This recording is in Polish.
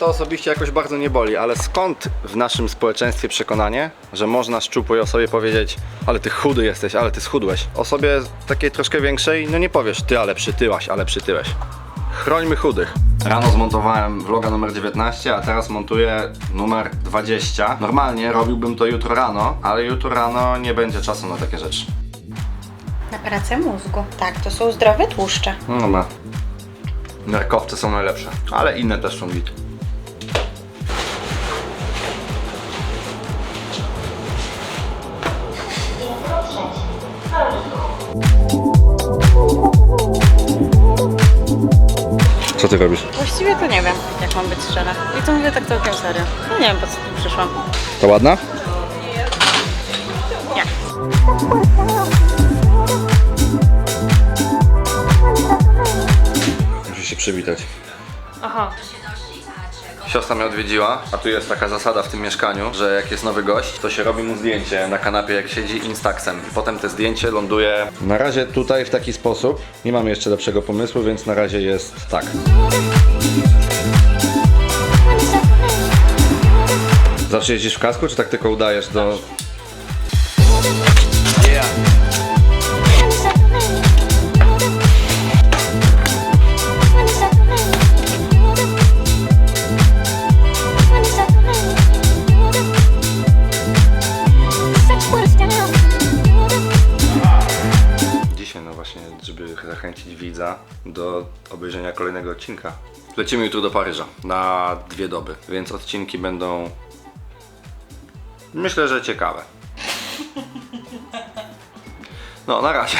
osobiście jakoś bardzo nie boli, ale skąd w naszym społeczeństwie przekonanie, że można szczupłej osobie powiedzieć, ale ty chudy jesteś, ale ty schudłeś. Osobie takiej troszkę większej, no nie powiesz, ty ale przytyłaś, ale przytyłeś. Chrońmy chudych. Rano zmontowałem vloga numer 19, a teraz montuję numer 20. Normalnie robiłbym to jutro rano, ale jutro rano nie będzie czasu na takie rzeczy. Na pracę mózgu. Tak, to są zdrowe tłuszcze. No dobra. Nerkowce są najlepsze, ale inne też są bit. Co ty robisz? Właściwie to nie wiem, jak mam być szczera. I to mówię tak całkiem serio. No nie wiem, po co tu przyszłam. To ładna? Nie. Musi się przywitać. Aha. Siostra mnie odwiedziła, a tu jest taka zasada w tym mieszkaniu, że jak jest nowy gość, to się robi mu zdjęcie na kanapie jak siedzi instaxem i potem te zdjęcie ląduje na razie tutaj w taki sposób. Nie mam jeszcze lepszego pomysłu, więc na razie jest tak. Zawsze jeździsz w kasku, czy tak tylko udajesz do... Dzisiaj zachęcić widza do obejrzenia kolejnego odcinka. Lecimy jutro do Paryża na dwie doby, więc odcinki będą myślę, że ciekawe. No, na razie.